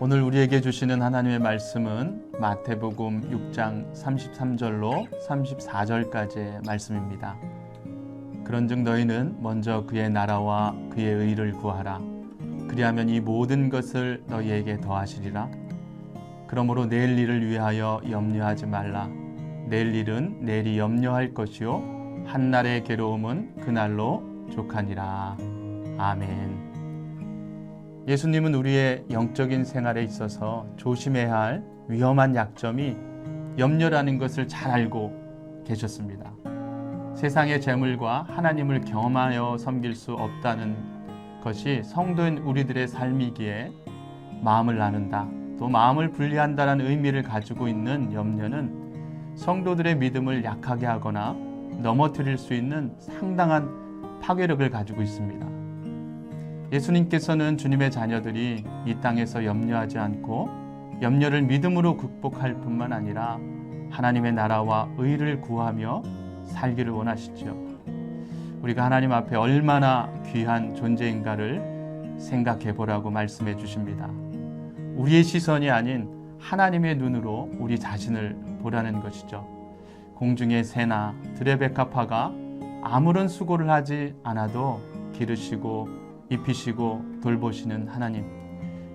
오늘 우리에게 주시는 하나님의 말씀은 마태복음 6장 33절로 34절까지의 말씀입니다. 그런즉 너희는 먼저 그의 나라와 그의 의를 구하라. 그리하면 이 모든 것을 너희에게 더하시리라. 그러므로 내일 일을 위하여 염려하지 말라. 내일 일은 내일이 염려할 것이요 한 날의 괴로움은 그 날로 족하니라. 아멘. 예수님은 우리의 영적인 생활에 있어서 조심해야 할 위험한 약점이 염려라는 것을 잘 알고 계셨습니다. 세상의 재물과 하나님을 경험하여 섬길 수 없다는 것이 성도인 우리들의 삶이기에 마음을 나눈다, 또 마음을 분리한다는 의미를 가지고 있는 염려는 성도들의 믿음을 약하게 하거나 넘어뜨릴 수 있는 상당한 파괴력을 가지고 있습니다. 예수님께서는 주님의 자녀들이 이 땅에서 염려하지 않고 염려를 믿음으로 극복할 뿐만 아니라 하나님의 나라와 의를 구하며 살기를 원하시죠. 우리가 하나님 앞에 얼마나 귀한 존재인가를 생각해 보라고 말씀해 주십니다. 우리의 시선이 아닌 하나님의 눈으로 우리 자신을 보라는 것이죠. 공중의 새나 백합화가 아무런 수고를 하지 않아도 기르시고 입히시고 돌보시는 하나님.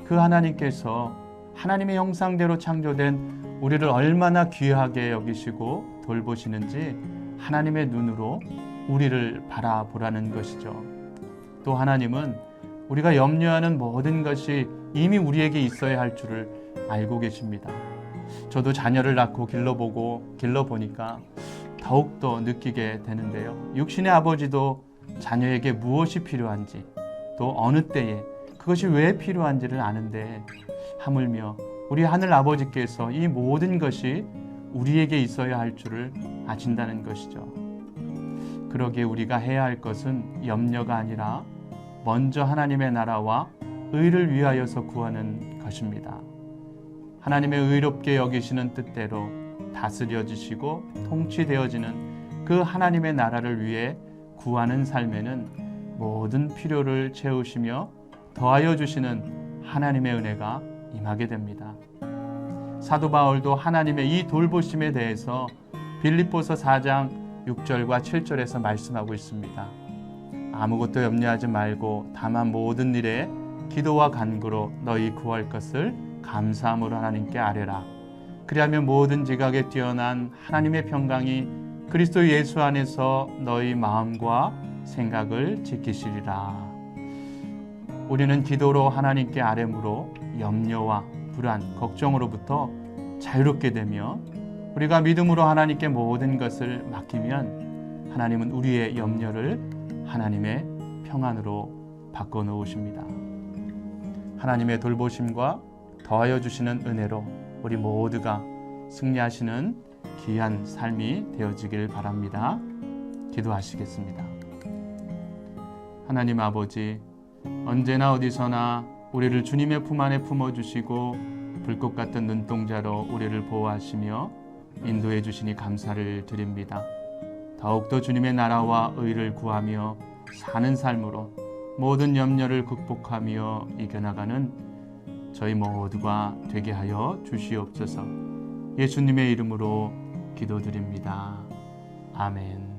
그 하나님께서 하나님의 형상대로 창조된 우리를 얼마나 귀하게 여기시고 돌보시는지 하나님의 눈으로 우리를 바라보라는 것이죠. 또 하나님은 우리가 염려하는 모든 것이 이미 우리에게 있어야 할 줄을 알고 계십니다. 저도 자녀를 낳고 길러보고 길러보니까 더욱더 느끼게 되는데요. 육신의 아버지도 자녀에게 무엇이 필요한지 또 어느 때에 그것이 왜 필요한지를 아는데 하물며 우리 하늘 아버지께서 이 모든 것이 우리에게 있어야 할 줄을 아신다는 것이죠. 그러기에 우리가 해야 할 것은 염려가 아니라 먼저 하나님의 나라와 의를 위하여서 구하는 것입니다. 하나님의 의롭게 여기시는 뜻대로 다스려지시고 통치되어지는 그 하나님의 나라를 위해 구하는 삶에는 모든 필요를 채우시며 더하여 주시는 하나님의 은혜가 임하게 됩니다. 사도 바울도 하나님의 이 돌보심에 대해서 빌립보서 4장 6절과 7절에서 말씀하고 있습니다. 아무것도 염려하지 말고 다만 모든 일에 기도와 간구로 너희 구할 것을 감사함으로 하나님께 아뢰라. 그리하면 모든 지각에 뛰어난 하나님의 평강이 그리스도 예수 안에서 너희 마음과 생각을 지키시리라. 우리는 기도로 하나님께 아뢰므로 염려와 불안, 걱정으로부터 자유롭게 되며 우리가 믿음으로 하나님께 모든 것을 맡기면 하나님은 우리의 염려를 하나님의 평안으로 바꿔 놓으십니다. 하나님의 돌보심과 더하여 주시는 은혜로 우리 모두가 승리하시는 귀한 삶이 되어지길 바랍니다. 기도하시겠습니다. 하나님 아버지, 언제나 어디서나 우리를 주님의 품 안에 품어주시고 불꽃 같은 눈동자로 우리를 보호하시며 인도해 주시니 감사를 드립니다. 더욱더 주님의 나라와 의를 구하며 사는 삶으로 모든 염려를 극복하며 이겨나가는 저희 모두가 되게 하여 주시옵소서 예수님의 이름으로 기도드립니다. 아멘.